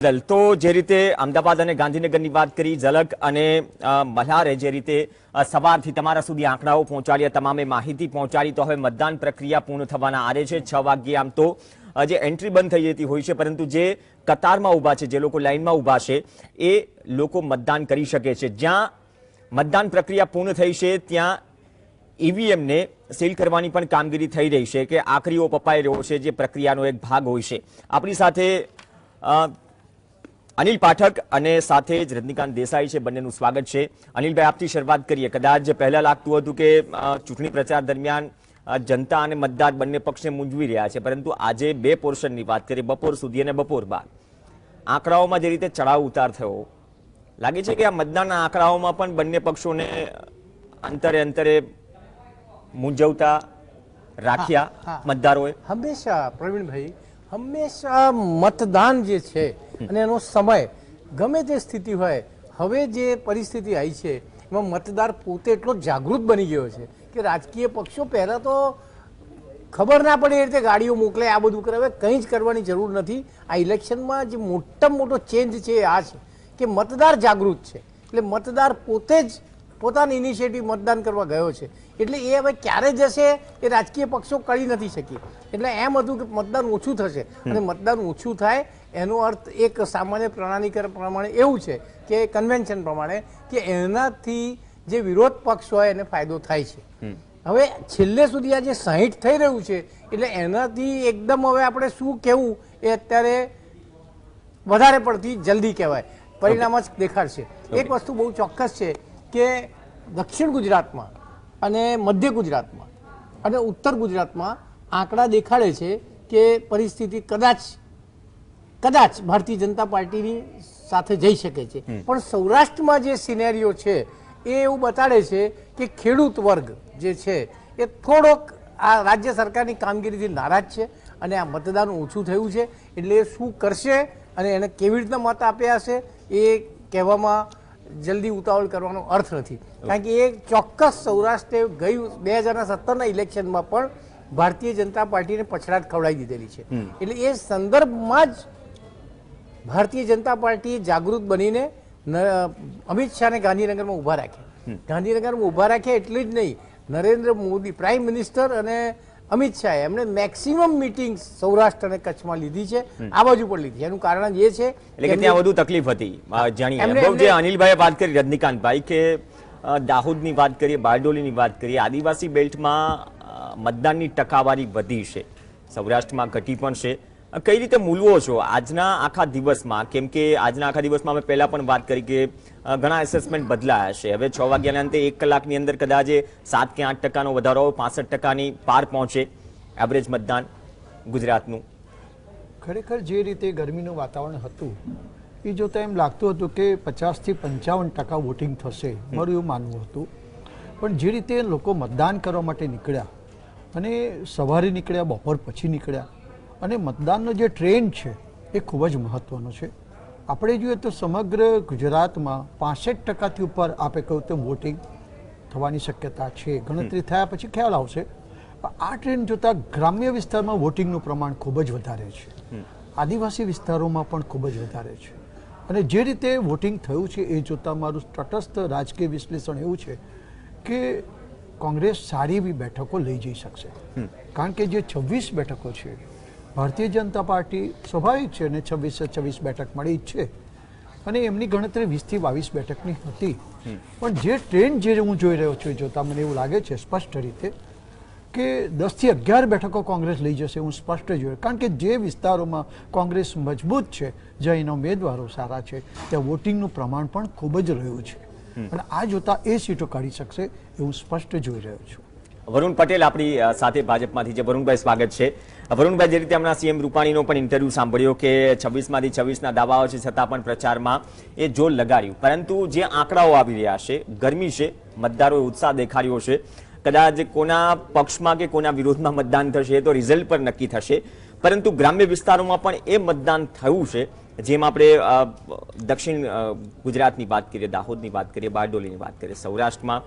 તો જે રીતે અમદાવાદ અને ગાંધીનગરની વાત કરી, ઝલક અને મલ્હારે જે રીતે સવારથી તમારા સુધી આંકડાઓ પહોંચાડ્યા, તમામે માહિતી પહોંચાડી, તો હવે મતદાન પ્રક્રિયા પૂર્ણ થવાના આરે છે, છ વાગ્યે આમ તો જે એન્ટ્રી બંધ થઈ જતી હોય છે, પરંતુ જે કતારમાં ઊભા છે, જે લોકો લાઇનમાં ઊભા છે, એ લોકો મતદાન કરી શકે છે. જ્યાં મતદાન પ્રક્રિયા પૂર્ણ થઈ છે, ત્યાં ઈવીએમને સીલ કરવાની પણ કામગીરી થઈ રહી છે, કે આખરીઓ પપાઈ રહ્યો છે, જે પ્રક્રિયાનો એક ભાગ હોય છે. આપણી સાથે અનિલ પાઠક અને સાથે જ રજનીકાંત દેસાઈ છે. બંનેનું સ્વાગત છે. અનિલભાઈ આપથી શરૂઆત કરીએ. કદાચ પહેલા લાગતું હતું કે ચૂંટણી પ્રચાર દરમિયાન જનતા અને મતદાર બંને પક્ષને મૂંઝવી રહ્યા છે. પરંતુ આજે બે પોર્શનની વાત કરીએ બપોર સુધી અને બપોર બાદ. આંકડાઓમાં જે રીતે ચડાવ ઉતાર થયો લાગે છે કે આ મતદાનના આંકડાઓમાં પણ બંને પક્ષોને અંતરે અંતરે મૂંઝવતા રાખ્યા મતદારોએ. હંમેશા પ્રવીણભાઈ હંમેશા મતદાન જે છે અને એનો સમય, ગમે તે સ્થિતિ હોય, હવે જે પરિસ્થિતિ આવી છે, એમાં મતદાર પોતે એટલો જાગૃત બની ગયો છે કે રાજકીય પક્ષો પહેલાં તો ખબર ના પડે એ રીતે ગાડીઓ મોકલે, આ બધું કરે. હવે કંઈ જ કરવાની જરૂર નથી. આ ઇલેક્શનમાં જે મોટામાં મોટો ચેન્જ છે આ છે કે મતદાર જાગૃત છે. એટલે મતદાર પોતે જ પોતાની ઇનિશિયેટિવ મતદાન કરવા ગયો છે. એટલે એ હવે ક્યારે જશે એ રાજકીય પક્ષો કરી નથી શકી એટલે એમ હતું કે મતદાન ઓછું થશે. અને મતદાન ઓછું થાય એનો અર્થ એક સામાન્ય પ્રણાલીકરણ પ્રમાણે એવું છે કે કન્વેન્શન પ્રમાણે કે એનાથી જે વિરોધ પક્ષ હોય એને ફાયદો થાય છે. હવે છેલ્લે સુધી આ જે સાહીઠ થઈ રહ્યું છે એટલે એનાથી એકદમ હવે આપણે શું કહેવું એ અત્યારે વધારે પડતી જલ્દી કહેવાય. પરિણામ જ દેખાડશે. એક વસ્તુ બહુ ચોક્કસ છે કે દક્ષિણ ગુજરાતમાં અને મધ્ય ગુજરાતમાં અને ઉત્તર ગુજરાતમાં આંકડા દેખાડે છે કે પરિસ્થિતિ કદાચ કદાચ ભારતીય જનતા પાર્ટીની સાથે જઈ શકે છે. પણ સૌરાષ્ટ્રમાં જે સિનેરીઓ છે એ એવું બતાડે છે કે ખેડૂત વર્ગ જે છે એ થોડોક આ રાજ્ય સરકારની કામગીરીથી નારાજ છે અને આ મતદાન ઓછું થયું છે. એટલે શું કરશે અને એને કેવી રીતના મત આપ્યા હશે એ કહેવામાં જલ્દી ઉતાવળ કરવાનો અર્થ નથી. કારણ કે એ ચોક્કસ સૌરાષ્ટ્રે ગયું બે હજારના સત્તરના ઇલેક્શનમાં પણ ભારતીય જનતા પાર્ટીને પછડાટ ખવડાવી દીધેલી છે. એટલે એ સંદર્ભમાં જ ભારતીય જનતા પાર્ટી જાગૃત બનીને અમિત શાહને ગાંધીનગરમાં ઊભા રાખ્યા. ગાંધીનગરમાં ઊભા રાખ્યા એટલે જ નહીં. નરેન્દ્ર મોદી પ્રાઇમ મિનિસ્ટર અને અમિત શાહે એમણે મેક્સિમમ મિટિંગ સૌરાષ્ટ્ર અને કચ્છમાં લીધી છે. આ બાજુ પણ લીધી એનું કારણ એ છે એટલે કે ત્યાં વધુ તકલીફ હતી. જાણીએ. જે અનિલભાઈએ વાત કરી રજનીકાંતભાઈ કે દાહોદની વાત કરીએ બારડોલીની વાત કરીએ આદિવાસી બેલ્ટમાં મતદાનની ટકાવારી વધી છે. સૌરાષ્ટ્રમાં ઘટી પણ છે. કઈ રીતે મૂલવો છો આજના આખા દિવસમાં? કેમ કે આજના આખા દિવસમાં અમે પહેલા પણ વાત કરી કે ઘણા એસેસમેન્ટ બદલાયા છે. હવે છ વાગ્યાના અંતે એક કલાકની અંદર કદાચ સાત કે આઠ ટકાનો વધારો, પાસઠ ટકાની પાર પહોંચે એવરેજ મતદાન ગુજરાતનું. ખરેખર જે રીતે ગરમીનું વાતાવરણ હતું, એ જોતાં એમ લાગતું હતું કે પચાસથી પંચાવન ટકા વોટિંગ થશે, મારું એવું માનવું હતું. પણ જે રીતે લોકો મતદાન કરવા માટે નીકળ્યા અને સવારે નીકળ્યા, બપોર પછી નીકળ્યા અને મતદાનનો જે ટ્રેન્ડ છે એ ખૂબ જ મહત્ત્વનો છે. આપણે જોઈએ તો સમગ્ર ગુજરાતમાં પાસઠ ટકાથી ઉપર આપે કહ્યું તેમ વોટિંગ થવાની શક્યતા છે. ગણતરી થયા પછી ખ્યાલ આવશે. આ ટ્રેન્ડ જોતાં ગ્રામ્ય વિસ્તારમાં વોટિંગનું પ્રમાણ ખૂબ જ વધારે છે. આદિવાસી વિસ્તારોમાં પણ ખૂબ જ વધારે છે. અને જે રીતે વોટિંગ થયું છે એ જોતાં મારું તટસ્થ રાજકીય વિશ્લેષણ એવું છે કે કોંગ્રેસ સારી એવી બેઠકો લઈ જઈ શકશે. કારણ કે જે છવ્વીસ બેઠકો છે ભારતીય જનતા પાર્ટી સ્વાભાવિક છે અને છવ્વીસે છવ્વીસ બેઠક મળી જ છે. અને એમની ગણતરી વીસથી બાવીસ બેઠકની હતી. પણ જે ટ્રેન્ડ જે હું જોઈ રહ્યો છું જોતાં મને એવું લાગે છે સ્પષ્ટ રીતે કે દસથી અગિયાર બેઠકો કોંગ્રેસ લઈ જશે હું સ્પષ્ટ જોયું. કારણ કે જે વિસ્તારોમાં કોંગ્રેસ મજબૂત છે જ્યાં એના ઉમેદવારો સારા છે ત્યાં વોટિંગનું પ્રમાણ પણ ખૂબ જ રહ્યું છે. અને આ જોતાં એ સીટો કાઢી શકશે એ હું સ્પષ્ટ જોઈ રહ્યો છું. વરુણ પટેલ આપણી સાથે ભાજપમાંથી છે. વરુણભાઈ, સ્વાગત છે. વરુણભાઈ, જે રીતે હમણાં સીએમ રૂપાણીનો પણ ઇન્ટરવ્યુ સાંભળ્યો કે છવ્વીસમાંથી છવ્વીસના દાવાઓ છે છતાં પણ પ્રચારમાં એ જોર લગાડ્યું. પરંતુ જે આંકડાઓ આવી રહ્યા છે, ગરમી છે, મતદારોએ ઉત્સાહ દેખાડ્યો છે. કદાચ કોના પક્ષમાં કે કોના વિરોધમાં મતદાન થશે એ તો રિઝલ્ટ પર નક્કી થશે. પરંતુ ગ્રામ્ય વિસ્તારોમાં પણ એ મતદાન થયું છે. જેમ આપણે દક્ષિણ ગુજરાતની વાત કરીએ, દાહોદની વાત કરીએ, બારડોલીની વાત કરીએ, સૌરાષ્ટ્રમાં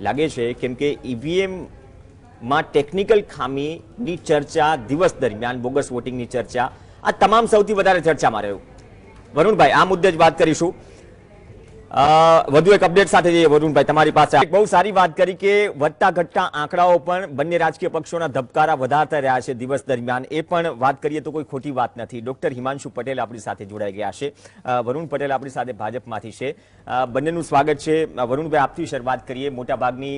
લાગે છે કેમ કે ઈવીએમમાં ટેકનિકલ ખામીની ચર્ચા દિવસ દરમિયાન બોગસ વોટિંગની ચર્ચા આ તમામ સૌથી વધારે ચર્ચામાં રહ્યું. વરુણભાઈ, આ મુદ્દે જ વાત કરીશું. વધુ એક અપડેટ સાથે જઈએ વરુણભાઈ, તમારી પાસે બહુ સારી વાત કરી કે વધતા ઘટતા આંકડાઓ પણ બંને રાજકીય પક્ષોના ધબકારા વધારતા રહ્યા છે દિવસ દરમિયાન. એ પણ વાત કરીએ તો કોઈ ખોટી વાત નથી. ડોક્ટર હિમાંશુ પટેલ આપણી સાથે જોડાઈ ગયા છે. વરુણ પટેલ આપણી સાથે ભાજપમાંથી છે. બંનેનું સ્વાગત છે. વરુણભાઈ આપથી શરૂઆત કરીએ. મોટાભાગની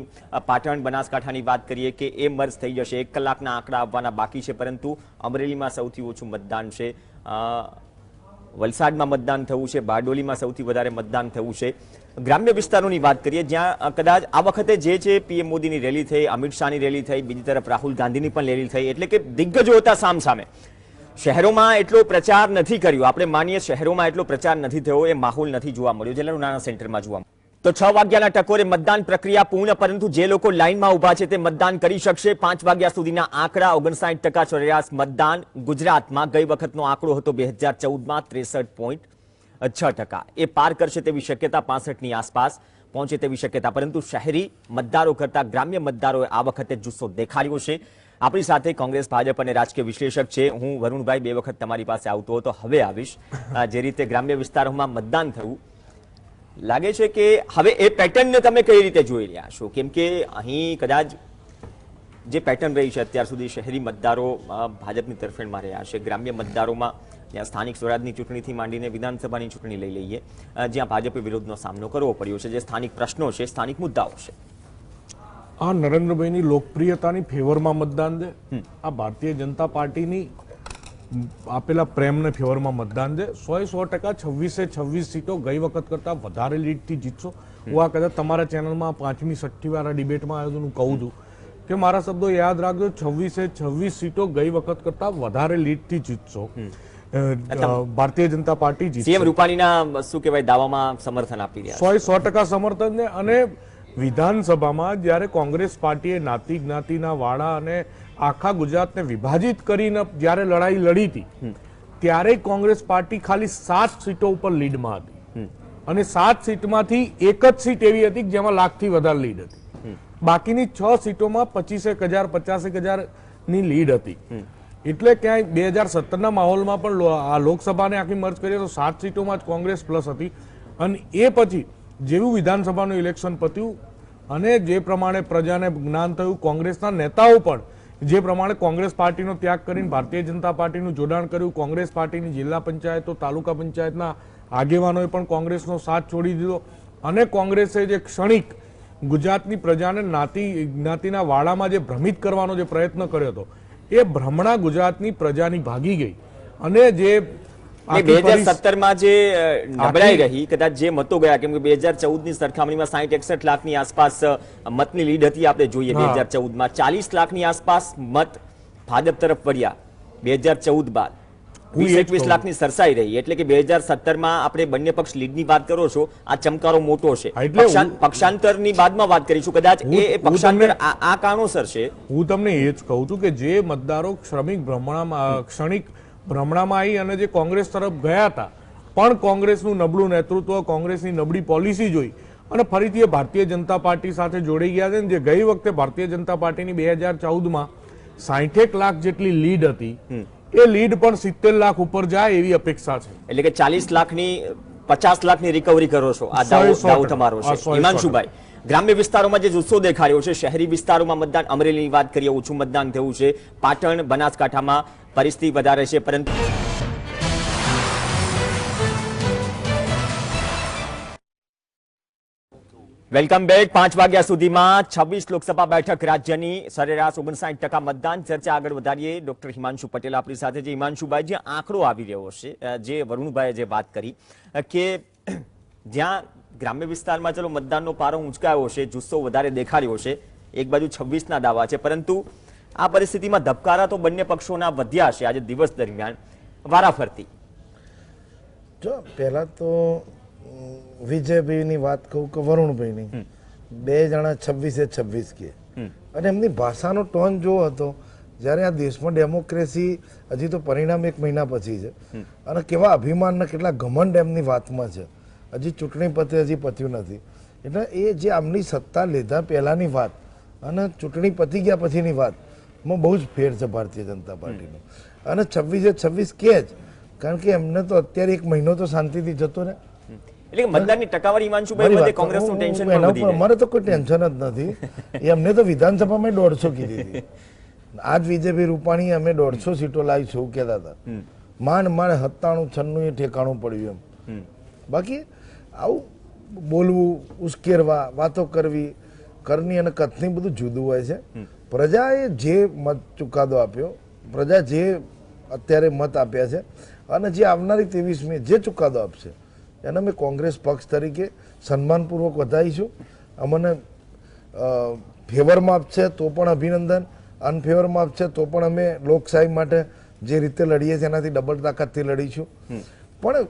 પાટણ બનાસકાંઠાની વાત કરીએ કે એ મર્જ થઈ જશે. એક કલાકના આંકડા આવવાના બાકી છે, પરંતુ અમરેલીમાં સૌથી ઓછું મતદાન છે. વલસાડમાં મતદાન થવું છે, બારડોલીમાં સૌથી વધારે મતદાન થવું છે. ગ્રામ્ય વિસ્તારોની વાત કરીએ, જ્યાં કદાચ આ વખતે જે છે પીએમ મોદીની રેલી થઈ, અમિત શાહની રેલી થઈ, બીજી તરફ રાહુલ ગાંધીની પણ રેલી થઈ, એટલે કે દિગ્ગજો હતા સામ સામે શહેરોમાં એટલો પ્રચાર નથી કર્યો. આપણે માનીએ શહેરોમાં એટલો પ્રચાર નથી થયો, એ માહોલ નથી જોવા મળ્યો. જેટલું નાના સેન્ટરમાં જોવા મળ્યું. તો છ વાગ્યાના ટકોરે મતદાન પ્રક્રિયા પૂર્ણ, પરંતુ જે લોકો લાઇનમાં ઊભા છે તે મતદાન કરી શકશે. પાંચ વાગ્યા સુધીના આંકડા ઓગણસાઠ ટકા સરેરાશ મતદાન. ગુજરાતમાં ગઈ વખતનો આંકડો હતો બે હજાર ચૌદમાં ત્રેસઠ પોઈન્ટ છ ટકા. એ પાર કરશે તેવી શક્યતા પાસઠની આસપાસ પહોંચે તેવી શક્યતા. પરંતુ શહેરી મતદારો કરતા ગ્રામ્ય મતદારોએ આ વખતે જુસ્સો દેખાડ્યો છે. આપણી સાથે કોંગ્રેસ, ભાજપ અને રાજકીય વિશ્લેષક છે. હું વરુણભાઈ બે વખત તમારી પાસે આવતો હતો. હવે આવીશ. જે રીતે ગ્રામ્ય વિસ્તારોમાં મતદાન થયું લાગે છે કે હવે એ પેટર્નને તમે કઈ રીતે જોઈ રહ્યા છો? કેમ કે અહીં કદાચ જે પેટર્ન રહી છે અત્યાર સુધી શહેરી મતદારો ભાજપની તરફેણમાં રહ્યા છે. ગ્રામ્ય મતદારોમાં જ્યાં સ્થાનિક સ્વરાજની ચૂંટણીથી માંડીને વિધાનસભાની ચૂંટણી લઈ લઈએ જ્યાં ભાજપે વિરોધનો સામનો કરવો પડ્યો છે જે સ્થાનિક પ્રશ્નો છે સ્થાનિક મુદ્દાઓ છે. આ નરેન્દ્રભાઈની લોકપ્રિયતાની ફેવરમાં મતદાન દે. આ ભારતીય જનતા પાર્ટીની આપેલા પ્રેમને ફેવરમાં મતદાન છે સોએ સો ટકા છવ્વીસે છવ્વીસ સીટો ગઈ વખત કરતા વધારે લીડથી જીતશો. હું આ કદાચ તમારા ચેનલમાં પાંચમી છઠ્ઠી વાર ડિબેટમાં આવ્યો તો હું કહું છું કે મારા શબ્દો યાદ રાખજો છવ્વીસે છવ્વીસ સીટો ગઈ વખત કરતા વધારે લીડથી જીતશો. ભારતીય જનતા પાર્ટી જીતશે. રૂપાણીના શું કહેવાય દાવામાં સમર્થન આપી રહ્યા છે? સો સો ટકા સમર્થન છે અને વિધાનસભામાં જ્યારે કોંગ્રેસ પાર્ટીએ નાતી જ્ઞાતિના વાળા અને આખા ગુજરાતને વિભાજિત કરીને જ્યારે લડાઈ લડી હતી ત્યારે કોંગ્રેસ પાર્ટી ખાલી સાત સીટો ઉપર લીડમાં હતી. અને સાત સીટમાંથી એક જ સીટ એવી હતી કે જેમાં લાખથી વધારે લીડ હતી. બાકીની છ સીટોમાં પચીસેક હજાર પચાસેક હજારની લીડ હતી. એટલે ક્યાંય બે હજાર સત્તરના માહોલમાં પણ આ લોકસભાને આખી મર્જ કરીએ તો સાત સીટોમાં જ કોંગ્રેસ પ્લસ હતી. અને એ પછી જેવું વિધાનસભાનું ઇલેક્શન પત્યું અને જે પ્રમાણે પ્રજાને જ્ઞાન થયું, કોંગ્રેસના નેતાઓ પણ જે પ્રમાણે કોંગ્રેસ પાર્ટીનો ત્યાગ કરીને ભારતીય જનતા પાર્ટીનું જોડાણ કર્યું, કોંગ્રેસ પાર્ટીની જિલ્લા પંચાયતો, તાલુકા પંચાયતના આગેવાનોએ પણ કોંગ્રેસનો સાથ છોડી દીધો અને કોંગ્રેસે જે ક્ષણિક ગુજરાતની પ્રજાને નાતી જ્ઞાતિના વાડામાં જે ભ્રમિત કરવાનો જે પ્રયત્ન કર્યો હતો, એ ભ્રમણા ગુજરાતની પ્રજાની ભાગી ગઈ અને જે બે હજાર સત્તરમાં જે નબળાઈ રહી કદાચ જે મતો ગયા કેમ કે બે હજાર ચૌદની સરખામણીમાં સાહીઠ એકસઠ લાખની આસપાસ મતની લીડ હતી આપણે જોઈએ બે હજાર ચૌદમાં. ચાલીસ લાખની આસપાસ મત ભાજપ તરફ વળ્યા બે હજાર ચૌદ બાદ. વીસ એકવીસ લાખની સરસાઈ રહી એટલે કે બે હજાર સત્તરમાં આપણે બંને પક્ષ લીડની વાત કરો છો આ ચમકારો મોટો છે. પક્ષાંતરની બાદમાં વાત કરીશું. કદાચ એ પક્ષાંતર આ આ કારણોસર છે. હું તમને એ જ કહું છું કે જે મતદારો શ્રમિક ભ્રમણામાં ક્ષણિક ભ્રમણામાં આવી અને જે કોંગ્રેસ તરફ ગયા હતા પણ કોંગ્રેસનું નબળું નેતૃત્વ કોંગ્રેસની નબળી પોલિસી જોઈ અને ફરીથી એ ભારતીય જનતા પાર્ટી સાથે જોડાઈ ગયા છે જે ગઈ વખતે ભારતીય જનતા પાર્ટીની બે હજાર ચૌદમાં સાહીઠેક લાખ જેટલી લીડ હતી એ લીડ પણ સિત્તેર લાખ ઉપર જાય એવી અપેક્ષા છે. એટલે કે ચાલીસ લાખની પચાસ લાખની રિકવરી કરો છો. આ દાવો. તમારો છે. હિમાંશુભાઈ ગ્રામ્ય વિસ્તારોમાં જે જુસ્સો દેખાડ્યો છે, શહેરી વિસ્તારોમાં મતદાન, અમરેલીની વાત કરીએ, ઓછું મતદાન થયું છે. પાટણ, બનાસકાંઠામાં પરિસ્થિતિ વધારે છે, પરંતુ વેલકમ બેક. પાંચ વાગ્યા સુધીમાં છવ્વીસ લોકસભા બેઠક રાજ્યની સરેરાશ ઓગણસાઠ ટકા મતદાન. ચર્ચા આગળ વધારીએ. ડોક્ટર હિમાંશુ પટેલ આપણી સાથે જે હિમાંશુભાઈ, જે આંકડો આવી રહ્યો છે જે વરુણભાઈએ જે વાત કરી કે જ્યાં ગ્રામ્ય વિસ્તારમાં ચલો મતદાનનો પારો ઊંચકાયો છે જુસ્સો વધારે દેખાડ્યો છે એક બાજુ છવ્વીસના દાવા છે. પરંતુ આ પરિસ્થિતિમાં ધબકારા તો બંને પક્ષોના વધ્યા છે આજે દિવસ દરમિયાન વારાફરતી. જો પહેલા તો વિજયભાઈની વાત કહું કે વરુણભાઈની. બે જણા છવ્વીસે છવ્વીસ કે. અને એમની ભાષાનો ટોન જો હતો જ્યારે આ દેશમાં ડેમોક્રેસી હજી તો પરિણામ એક મહિના પછી છે. અને કેવા અભિમાનના કેટલા ઘમંડ એમની વાતમાં છે. હજી ચૂંટણી પતે હજી પત્યું નથી. એટલે એ જે આમની સત્તા લીધા પહેલાંની વાત અને ચૂંટણી પતી ગયા પછીની વાતમાં બહુ જ ફેર છે ભારતીય જનતા પાર્ટીનો. અને છવ્વીસે છવ્વીસ કે જ કારણ કે એમને તો અત્યારે એક મહિનો તો શાંતિથી જતો રહે. એટલે મતદાનની ટકાવારી હિમાંશુભાઈ બધે તો- કોંગ્રેસનું ટેન્શન પણ વધી જાય. મારે તો કોઈ ટેન્શન જ નથી. એમને તો વિધાનસભામાં દોઢસો કીધી હતી. આજ બીજેપી રૂપાણી અમે દોઢસો સીટો લાવીશું કહેતા હતા. માંડ માંડ સત્તાણું છન્નું એ ઠેકાણું પડ્યું એમ. બાકી આવું બોલવું ઉશ્કેરવા વાતો કરવી કરની અને કથની બધું જુદું હોય છે. પ્રજાએ જે મત ચુકાદો આપ્યો પ્રજા જે અત્યારે મત આપ્યા છે અને જે આવનારી ત્રેવીસમી જે ચુકાદો આપશે એને અમે કોંગ્રેસ પક્ષ તરીકે સન્માનપૂર્વક વધારીશું. અમને ફેવરમાં આપશે તો પણ અભિનંદન અનફેવરમાં આપશે તો પણ અમે લોકશાહી માટે જે રીતે લડીએ છીએ એનાથી ડબલ તાકાતથી લડીશું. પણ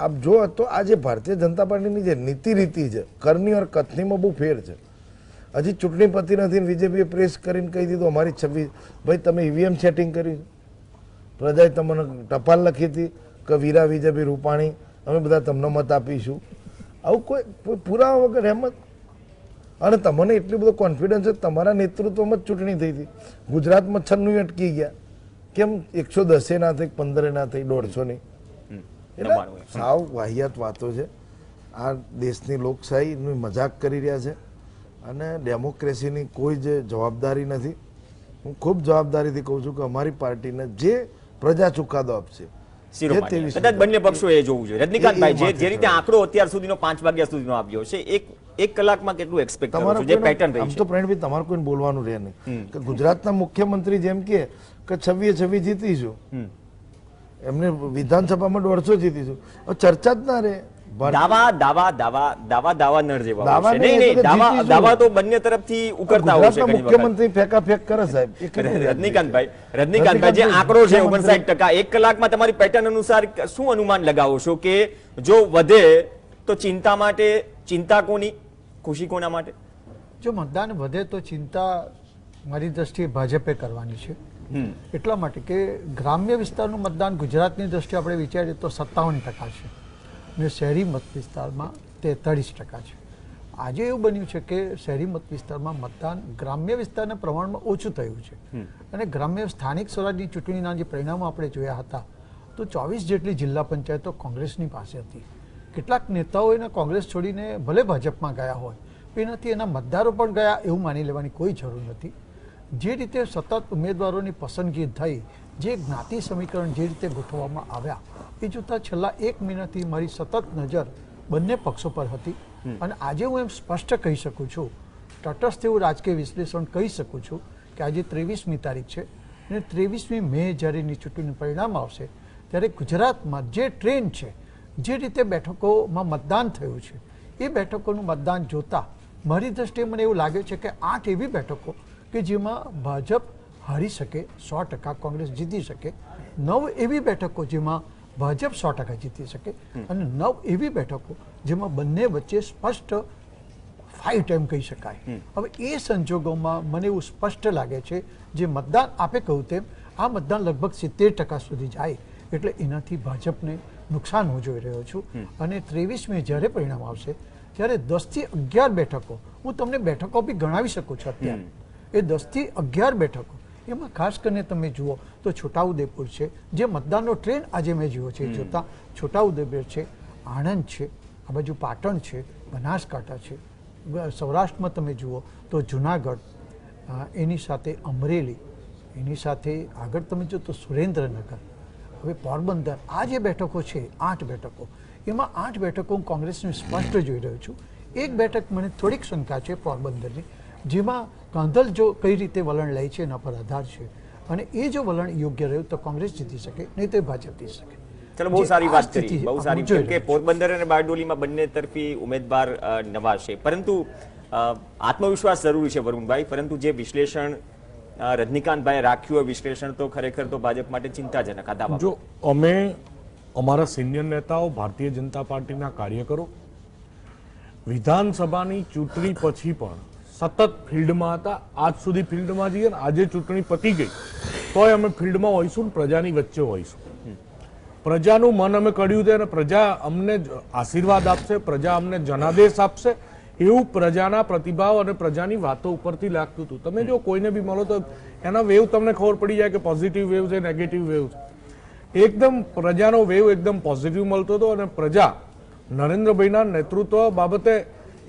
આપ જો તો આ જે ભારતીય જનતા પાર્ટીની જે નીતિ રીતિ છે, કરની ઓર કથનીમાં બહુ ફેર છે. હજી ચૂંટણી પતી નથી બીજેપીએ પ્રેસ કરીને કહી દીધું, અમારી છવ્વીસ, ભાઈ, તમે ઈવીએમ સેટિંગ કરી પ્રજાએ તમને ટપાલ લખી હતી કે વીરા વિજયભાઈ રૂપાણી, અમે બધા તમને મત આપીશું. આવું કોઈ પુરાવા વગર એમ જ. અને તમને એટલું બધો કોન્ફિડન્સ છે, તમારા નેતૃત્વમાં જ ચૂંટણી થઈ હતી. ગુજરાતમાં છન્નું અટકી ગયા. કેમ? એકસો દસે ના થઈ, પંદરે ના થઈ, દોઢસો ની. એટલે નવ્વાણું. સાવ વાહિયાત વાતો છે. આ દેશની લોકશાહીની મજાક કરી રહ્યા છે અને ડેમોક્રેસીની કોઈ જ જવાબદારી નથી. હું ખૂબ જવાબદારીથી કહું છું કે અમારી પાર્ટીને જે પ્રજા ચુકાદો આપશે શિરોમાણી. જે 23 કદાચ બંને પક્ષો એ જોવું જોઈએ. રજનીકાંતભાઈ જે રીતે આંકડો અત્યાર સુધીનો પાંચ વાગ્યા સુધીનો આવ્યો છે એક એક કલાકમાં કેટલું એક્સપેક્ટ કરો તમારે છો જે પેટર્ન રહી આમ તો પ્રવીણભાઈ તમારે કોઈને બોલવાનું રહે નહીં. કે ગુજરાતના મુખ્યમંત્રી જેમ કે કે છવ્વીએ છવ્વી જીતીશું. એમને વિધાનસભામાં દોઢસો જીતીશું હવે ચર્ચા જ ના રહે. દાવા દાવા દાવા દાવા દાવા નર જેવા હોય દાવા છે. નહીં, નહીં એ તો નહીં દાવા દાવા તો બંને તરફથી ઉકળતા હોય છે ગુજરાતના ઘણી વખત. મુખ્યમંત્રી ફેંકા ફેંક કરે સાહેબ. એ કેવી રીતે રજનીકાંતભાઈ રજનીકાંતભાઈ જે આંકડો છે ઓગણસાઠ ટકા. એક કલાકમાં તમારી પેટર્ન અનુસાર શું અનુમાન લગાવો છો કે જો વધે તો ચિંતા માટે ચિંતા કોની? ખુશી કોના માટે? જો મતદાન વધે તો ચિંતા મારી દ્રષ્ટિએ ભાજપે કરવાની છે. એટલા માટે કે ગ્રામ્ય વિસ્તારનું મતદાન ગુજરાતની દ્રષ્ટિએ આપણે વિચારીએ તો સત્તાવન ટકા છે અને શહેરી મત વિસ્તારમાં તેતાળીસ ટકા છે. આજે એવું બન્યું છે કે શહેરી મત વિસ્તારમાં મતદાન ગ્રામ્ય વિસ્તારના પ્રમાણમાં ઓછું થયું છે. અને ગ્રામ્ય સ્થાનિક સ્વરાજની ચૂંટણીના જે પરિણામો આપણે જોયા હતા તો ચોવીસ જેટલી જિલ્લા પંચાયતો કોંગ્રેસની પાસે હતી. કેટલાક નેતાઓ એને કોંગ્રેસ છોડીને ભલે ભાજપમાં ગયા હોય એનાથી એના મતદારો પણ ગયા એવું માની લેવાની કોઈ જરૂર નથી. જે રીતે સતત ઉમેદવારોની પસંદગી થઈ જે જ્ઞાતિ સમીકરણ જે રીતે ગોઠવવામાં આવ્યા એ જોતાં છેલ્લા એક મહિનાથી મારી સતત નજર બંને પક્ષો પર હતી. અને આજે હું એમ સ્પષ્ટ કહી શકું છું તટસ્થ એવું રાજકીય વિશ્લેષણ કહી શકું છું કે આજે ત્રેવીસમી તારીખ છે અને ત્રેવીસમી મે જ્યારે એની ચૂંટણીનું પરિણામ આવશે ત્યારે ગુજરાતમાં જે ટ્રેન્ડ છે જે રીતે બેઠકોમાં મતદાન થયું છે એ બેઠકોનું મતદાન જોતાં મારી દ્રષ્ટિએ મને એવું લાગે છે કે આઠ એવી બેઠકો કે જેમાં ભાજપ હારી શકે સો ટકા કોંગ્રેસ જીતી શકે. નવ એવી બેઠકો જેમાં ભાજપ સો ટકા જીતી શકે અને નવ એવી બેઠકો જેમાં બંને વચ્ચે સ્પષ્ટ ફાઇટ એમ કહી શકાય. હવે એ સંજોગોમાં મને એવું સ્પષ્ટ લાગે છે જે મતદાન આપે કહ્યું તેમ આ મતદાન લગભગ સિત્તેર ટકા સુધી જાય. એટલે એનાથી ભાજપને નુકસાન હું જોઈ રહ્યો છું. અને ત્રેવીસમી જ્યારે પરિણામ આવશે ત્યારે દસથી અગિયાર બેઠકો હું તમને બેઠકો બી ગણાવી શકું છું અત્યારે. એ દસથી અગિયાર બેઠકો. એમાં ખાસ કરીને તમે જુઓ તો છોટાઉદેપુર છે જે મતદાનનો ટ્રેન આજે મેં જોયો છે જોતા છોટાઉદેપુર છે આણંદ છે આ બાજુ પાટણ છે બનાસકાંઠા છે. સૌરાષ્ટ્રમાં તમે જુઓ તો જુનાગઢ એની સાથે અમરેલી એની સાથે આગળ તમે જો તો સુરેન્દ્રનગર હવે પોરબંદર આ જે બેઠકો છે આઠ બેઠકો એમાં આઠ બેઠકો હું કોંગ્રેસને સ્પષ્ટ જોઈ રહ્યો છું. એક બેઠક મને થોડીક શંકા છે પોરબંદરની જેમાં કાંધલ જો કઈ રીતે વલણ લે છે એના પર આધાર છે અને એ જો વલણ યોગ્ય રહ્યું તો કોંગ્રેસ જીતી શકે નહીં તો ભાજપ જીતી શકે. ચલો બહુ સારી વાત કરી બહુ સારી કેમ કે પોરબંદર અને બારડોલીમાં બંને તરફી ઉમેદવાર નવા છે. પરંતુ આત્મવિશ્વાસ જરૂરી છે વરુણભાઈ પરંતુ જે વિશ્લેષણ રજનીકાંતભાઈ રાખ્યું હોય વિશ્લેષણ તો ખરેખર તો ભાજપ માટે ચિંતાજનક હતા જો અમે અમારા સિનિયર નેતાઓ ભારતીય જનતા પાર્ટીના કાર્યકરો વિધાનસભાની ચૂંટણી પછી પણ સતત ફિલ્ડમાં હતા. આજ સુધી ફિલ્ડમાં જઈએ ને આજે ચૂંટણી પતી ગઈ. તોય અમે ફિલ્ડમાં હોઈશું ને પ્રજાની વચ્ચે હોઈશું. પ્રજાનું મન અમે કર્યું છે અને પ્રજા અમને આશીર્વાદ આપશે, પ્રજા અમને જનાદેશ આપશે. એવું પ્રજાના પ્રતિભાવ અને પ્રજાની વાતો ઉપરથી લાગતું હતું. તમે જો કોઈને બી મળો તો એના વેવ તમને ખબર પડી જાય કે પોઝિટિવ વેવ છે નેગેટિવ વેવ છે. એકદમ પ્રજાનો વેવ એકદમ પોઝિટિવ મળતો હતો અને પ્રજા નરેન્દ્રભાઈના નેતૃત્વ બાબતે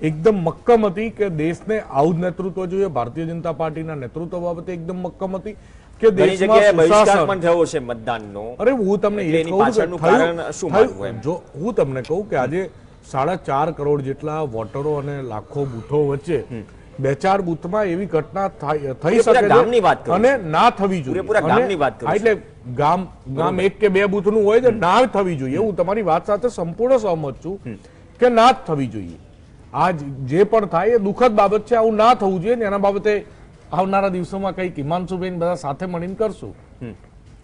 એકદમ મક્કમ હતી કે દેશને આવું જ નેતૃત્વ જોઈએ ભારતીય જનતા પાર્ટીના નેતૃત્વ બાબતે એકદમ મક્કમ હતી કે દેશમાં બહિષ્કાર પણ થયો છે મતદાનનો. અરે હું તમને એ કહું છું કે પાછળનું થયું- કારણ શું માનવું જો હું તમને કહું કે આજે સાડા ચાર કરોડ જેટલા વોટરો અને લાખો બૂથો વચ્ચે બે ચાર બૂથમાં એવી ઘટના થઈ શકે છે અને ના થવી જોઈએ. એટલે ગામ ગામ એક કે બે બૂથનું હોય તો ના થવી જોઈએ. હું તમારી વાત સાથે સંપૂર્ણ સહમત છું કે ના જ થવી જોઈએ. આ જે પણ થાય એ દુઃખદ બાબત છે આવું ના થવું જોઈએ ને એના બાબતે આવનારા દિવસોમાં કંઈક હિમાંશુબેન બધા સાથે મળીને કરશું.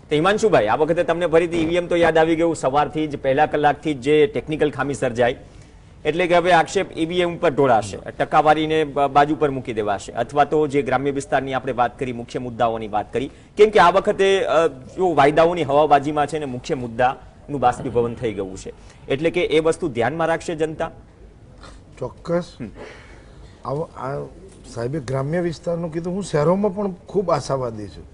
તો હિમાંશુભાઈ આ વખતે તમને ફરીથી ઈવીએમ તો યાદ આવી ગયું સવારથી જ પહેલા કલાકથી જ જે ટેકનિકલ ખામી સર્જાઈ એટલે કે હવે આક્ષેપ ઈવીએમ ઉપર ઢોળાશે ટકાવારીને બાજુ પર મૂકી દેવાશે. અથવા તો જે ગ્રામ્ય વિસ્તારની આપણે વાત કરી મુખ્ય મુદ્દાઓની વાત કરી કેમ કે આ વખતે જો વાયદાઓની હવાબાજીમાં છે ને મુખ્ય મુદ્દાનું બાષ્પીભવન થઈ ગયું છે. એટલે કે એ વસ્તુ ધ્યાનમાં રાખશે જનતા ચોક્કસ. આવો આ સાહેબે ગ્રામ્ય વિસ્તારનું કીધું. હું શહેરોમાં પણ ખૂબ આશાવાદી છું.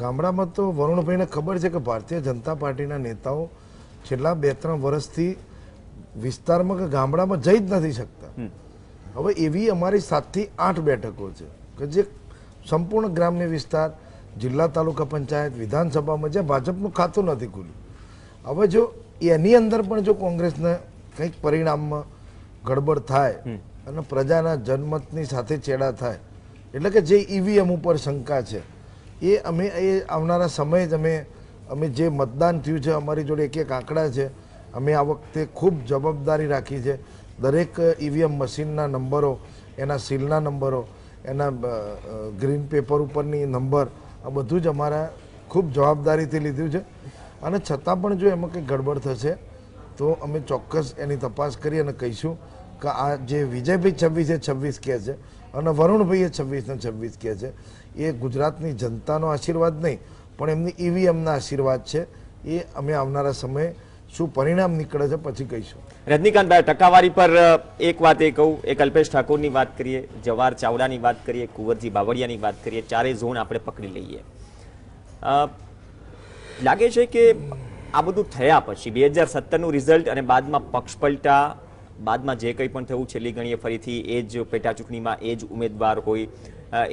ગામડામાં તો વરુણભાઈને ખબર છે કે ભારતીય જનતા પાર્ટીના નેતાઓ છેલ્લા બે ત્રણ વર્ષથી વિસ્તારમાં કે ગામડામાં જઈ જ નથી શકતા. હવે એવી અમારી સાતથી આઠ બેઠકો છે કે જે સંપૂર્ણ ગ્રામ્ય વિસ્તાર જિલ્લા તાલુકા પંચાયત વિધાનસભામાં જ્યાં ભાજપનું ખાતું નથી ખુલ્યું. હવે જો એની અંદર પણ જો કોંગ્રેસને કંઈક પરિણામમાં ગડબડ થાય અને પ્રજાના જનમતની સાથે ચેડા થાય. એટલે કે જે ઈવીએમ ઉપર શંકા છે. એ અમે એ આવનારા સમયે જ અમે અમે જે મતદાન થયું છે અમારી જોડે એક એક આંકડા છે અમે આ વખતે ખૂબ જવાબદારી રાખી છે. દરેક ઈવીએમ મશીનના નંબરો એના સીલના નંબરો એના ગ્રીન પેપર ઉપરની નંબર આ બધું જ અમારા ખૂબ જવાબદારીથી લીધું છે. અને છતાં પણ જો એમાં કંઈ ગડબડ થશે તો અમે ચોક્કસ એની તપાસ કરી અને કહીશું આ જે વિજયભાઈ છવ્વીસે છવ્વીસ કહે છે અને વરુણભાઈએ છવ્વીસને છવ્વીસ કહે છે, એ ગુજરાતની જનતાનો આશીર્વાદ નહીં, પણ એમની ઈવીએમના આશીર્વાદ છે, એ અમે આવનારા સમયે શું પરિણામ નીકળે છે પછી કહીશું. રજનીકાંતભાઈ ટકાવારી પર એક વાત એ કહું એક અલ્પેશ ઠાકોરની વાત કરીએ, જવાહર ચાવડાની વાત કરીએ, કુંવરજી બાવળિયાની વાત કરીએ, ચારેય ઝોન આપણે પકડી લઈએ. લાગે છે કે આ બધું થયા પછી, બે હજાર સત્તરનું રિઝલ્ટ અને બાદમાં પક્ષ પલટા બાદમાં જે કંઈ પણ થયું છેલ્લી ગણીએ ફરીથી એ જ પેટા ચૂંટણીમાં એ જ ઉમેદવાર હોય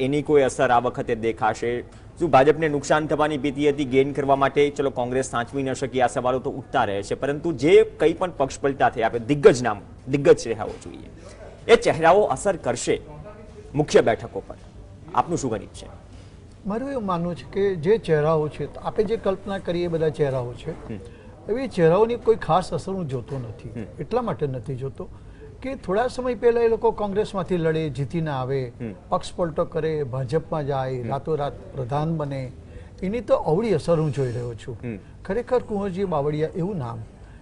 એની કોઈ અસર આ વખતે દેખાશે? શું ભાજપને નુકસાન થવાની ભીતિ હતી ગેઇન કરવા માટે? ચલો કોંગ્રેસ સાચવી ન શકી આ સવાલો તો ઉઠતા રહે છે. પરંતુ જે કંઈ પણ પક્ષ પલટા થયા આપણે દિગ્ગજ નામ દિગ્ગજ ચહેરાઓ જોઈએ. એ ચહેરાઓ અસર કરશે મુખ્ય બેઠકો પર. આપનું શું ગણિત છે? મારું એવું માનવું છે કે જે ચહેરાઓ છે આપણે જે કલ્પના કરીએ બધા ચહેરાઓ છે. એવી ચહેરાઓની કોઈ ખાસ અસર હું જોતો નથી. એટલા માટે નથી જોતો કે થોડા સમય પહેલા એ લોકો કોંગ્રેસમાંથી લડે જીતીને આવે પક્ષ પલટો કરે ભાજપમાં જાય રાતોરાત પ્રધાન બને એની તો અવળી અસર હું જોઈ રહ્યો છું. ખરેખર કુંવરજી બાવળિયા એવું નામ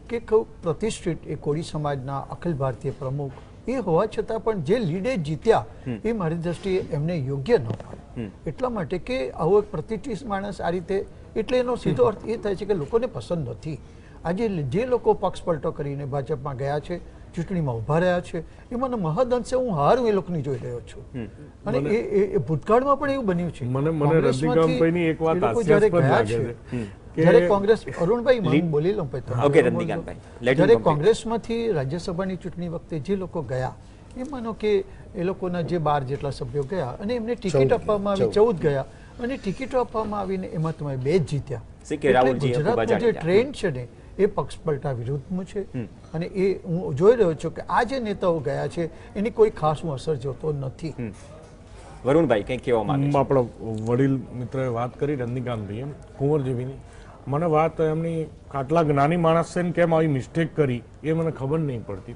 કે પ્રતિષ્ઠિત એ કોળી સમાજના અખિલ ભારતીય પ્રમુખ એ હોવા છતાં પણ જે લીડે જીત્યા એ મારી દ્રષ્ટિએ એમને યોગ્ય ન પડે એટલા માટે કે આવો એક પ્રતિષ્ઠિત માણસ આ રીતે એટલે એનો સીધો અર્થ એ થાય છે કે લોકોને પસંદ નથી. આજે જે લોકો પક્ષ પલટો કરીને ભાજપમાં ગયા છે ચૂંટણીમાં ઊભા રહ્યા છે એ મને મહદઅંશે હું હાર એ લોકોની જોઈ રહ્યો છું. અને એ એ- ભૂતકાળમાં પણ એવું બન્યું છે. મને- મને રજનીકાંતભાઈની એક વાત હાસ્યાસ્પદ લાગે છે, જ્યારે કોંગ્રેસ અરુણભાઈ હું બોલી લઉં પછી ઓકે. રજનીકાંતભાઈ. જ્યારે કોંગ્રેસમાંથી રાજ્યસભાની ચૂંટણી વખતે જે લોકો ગયા એ માનો કે એ લોકોના જે બાર જેટલા સભ્યો ગયા અને એમને ટિકિટ આપવામાં આવી ચૌદ ગયા. અને ટિકિટો આપવામાં આવીને એમાં તમે બે જ જીત્યા. સી કે રાહુલજી ખૂબ ગુજરાતનું જે ટ્રેન્ડ છે ને એ પક્ષ પલટા વિરુદ્ધનું છે અને એ હું જોઈ રહ્યો છું કે આ જે નેતાઓ ગયા છે એની કોઈ ખાસ હું અસર જોતો નથી. વરુણભાઈ કંઈક કહેવા માંગે છે? આપણો વડીલ મિત્રએ વાત કરી રજનીકાંતભાઈએ કુંવરજીવીની મને વાત એમની આટલા જ્ઞાની માણસ છે ને કેમ આવી મિસ્ટેક કરી એ મને ખબર નહીં પડતી.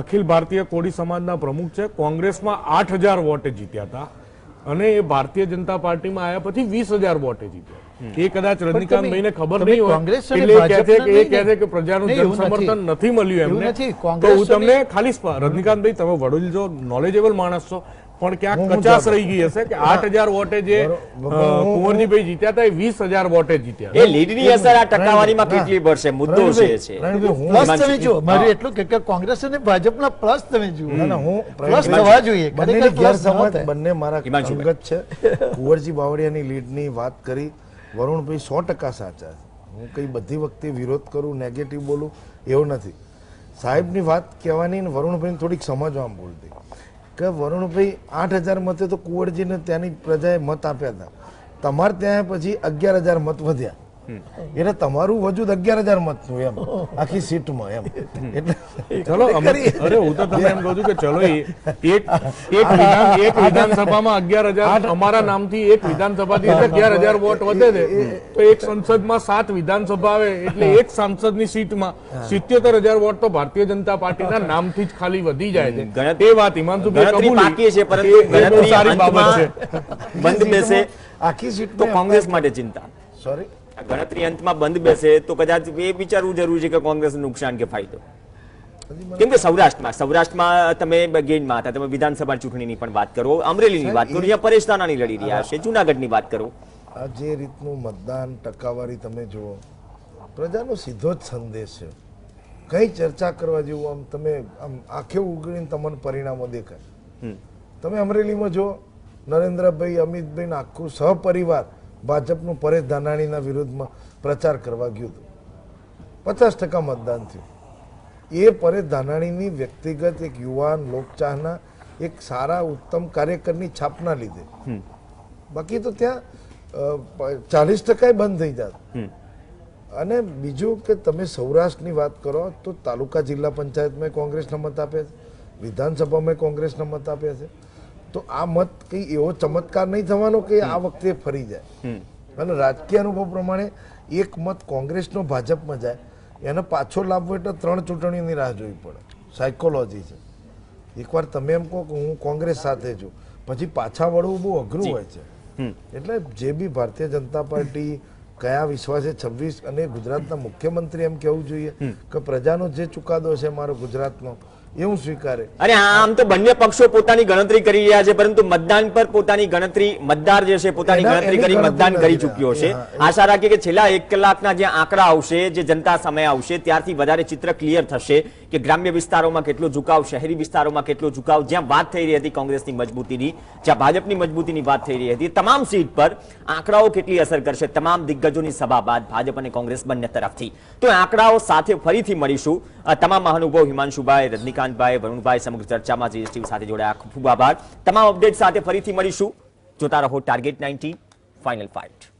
અખિલ ભારતીય કોળી સમાજના પ્રમુખ છે કોંગ્રેસમાં આઠ હજાર વોટે જીત્યા હતા. અને એ ભારતીય જનતા પાર્ટીમાં આવ્યા પછી વીસ હજાર વોટે જીત્યા. એ કદાચ રજનીકાંતભાઈને ખબર નહીં હોય એટલે એ કહે છે કે એ કહે છે કે પ્રજાનું જનસમર્થન નથી. મળ્યું એમને. તો હું તમને ખાલી રજનીકાંતભાઈ તમે વડીલ જો નોલેજેબલ માણસ છો. પણ ક્યાંક જાણું. રહી ગઈ હશે કે આઠ હજાર વોટે જે હું- કુંવરજીભાઈ જીત્યા હતા એ વીસ હજાર વોટે જીત્યા. એ લીડની અસર આ ટકાવારીમાં ના. કેટલી પડશે? મુદ્દો છે છે હું- પ્લસ તમે જુઓ મારું એટલું કે- કોંગ્રેસ અને ભાજપના પ્લસ તમે જુઓ. ના, ના, હું પ્લસ થવા જોઈએ. બંનેની ખરેખર plus ન ગેરસમજ બંને મારા સંગત છે. કુંવરજી બાવળિયાની લીડની વાત કરી. વરુણભાઈ સો ટકા સાચા હું કંઈ બધી વખતે વિરોધ કરું નેગેટિવ બોલું એવું નથી. સાહેબની વાત કહેવાની ને વરુણભાઈને થોડીક સમજવામાં બોલતી કે વરુણભાઈ આઠ હજાર મતે તો કુંવરજીને ત્યાંની પ્રજાએ મત આપ્યા હતા. તમારે ત્યાં પછી અગિયાર હજાર મત વધ્યા. એટલે તમારું વજૂદ અગિયાર હજાર મતનું એમ. આખી સીટમાં એમ. એટલે ચલો અરે હું તો તમે એમ કહું છું કે ચલો એક એક એક વિધાનસભામાં અગિયાર હજાર અમારા નામથી એક વિધાનસભાથી અગિયાર હજાર વોટ વધે છે. તો એક સંસદમાં સાત વિધાનસભા આવે એટલે એક સાંસદની સીટમાં સિત્યોતેર હજાર વોટ તો ભારતીય જનતા પાર્ટીના નામથી જ ખાલી વધી જાય છે. તે વાત હિમાંશુભાઈ. બાકી છે. પરંતુ સારી બાબત છે. બંધ બેસે. આખી તો કોંગ્રેસ માટે ચિંતા. સોરી ગણતરી અંતમાં બંધ બેસે તો કદાચ એ વિચારવું જરૂરી છે કે કોંગ્રેસને નુકસાન કે ફાયદો. કેમ કે સૌરાષ્ટ્રમાં સૌરાષ્ટ્રમાં તમે ગેઇનમાં હતા તમે વિધાનસભા ચૂંટણીની પણ વાત કરો અમરેલીની વાત કરો જ્યાં પરેશ ધાનાણી લડી રહ્યા છે જૂનાગઢની વાત કરો. આ જે રીતનું મતદાન ટકાવારી તમે જુઓ પ્રજાનો સીધો જ સંદેશ છે. કઈ ચર્ચા કરવા જેવું આમ તમે આમ આંખે ઉગડીને તમને પરિણામો દેખાય. તમે અમરેલીમાં જુઓ નરેન્દ્રભાઈ અમિતભાઈ આખું સહપરિવાર ભાજપનું પરેશ ધાનાણીના વિરુદ્ધમાં પ્રચાર કરવા ગયું હતું. પચાસ ટકા મતદાન થયું. એ પરેશ ધાનાણીની વ્યક્તિગત એક યુવાન લોકચાહના એક સારા ઉત્તમ કાર્યકરની છાપના લીધે. બાકી તો ત્યાં ચાલીસ ટકા બંધ થઈ જાત. અને બીજું કે તમે સૌરાષ્ટ્રની વાત કરો તો તાલુકા જિલ્લા પંચાયતમાં કોંગ્રેસના મત આપ્યા છે વિધાનસભામાં કોંગ્રેસના મત આપ્યા છે. તો આ મત કઈ એવો ચમત્કાર નહીં થવાનો કે આ વખતે ફરી જાય. અને રાજકીય અનુભવ પ્રમાણે એક મત કોંગ્રેસનો ભાજપમાં જાય એને પાછો લાવવો એટલે ત્રણ ચૂંટણીઓની રાહ જોવી પડે. સાયકોલોજી છે. એકવાર તમે એમ કહો કે હું કોંગ્રેસ સાથે છું પછી પાછા વળવું બહુ અઘરું હોય છે. એટલે જે બી ભારતીય જનતા પાર્ટી કયા વિશ્વાસે છવ્વીસ અને ગુજરાતના મુખ્યમંત્રી એમ કહેવું જોઈએ કે પ્રજાનો જે ચુકાદો છે મારો ગુજરાતનો એ હું સ્વીકારે. અરે આમ તો બંને પક્ષો પોતાની ગણતરી કરી રહ્યા છે પરંતુ મતદાન પર પોતાની ગણતરી મતદાર જે છે પોતાની ગણતરી કરી મતદાન કરી. ચૂક્યો છે. આશા રાખીએ કે છેલ્લા એક કલાકના જે આંકડા આવશે જે જનતા સમય આવશે ત્યારથી વધારે ચિત્ર ક્લિયર થશે કે ગ્રામ્ય વિસ્તારોમાં કેટલો ઝુકાવ શહેરી વિસ્તારોમાં કેટલો ઝુકાવ જ્યાં વાત થઈ રહી હતી કોંગ્રેસની મજબૂતીની જ્યાં ભાજપની મજબૂતીની વાત થઈ રહી હતી. તમામ સીટ પર આંકડાઓ કેટલી અસર કરશે? તમામ દિગ્ગજોની સભા બાદ ભાજપ અને કોંગ્રેસ બંને તરફથી. તો આંકડાઓ સાથે ફરીથી મળીશું. તમામ મહાનુભાવ હિમાંશુભાઈ રજનીકાંતભાઈ વરુણભાઈ સમગ્ર ચર્ચામાં જીએસટી સાથે જોડાયા. ખૂબ ખૂબ આભાર. તમામ અપડેટ સાથે ફરીથી મળીશું. જોતા રહો ટાર્ગેટ નાઇન્ટી, ફાઇનલ ફાઇટ.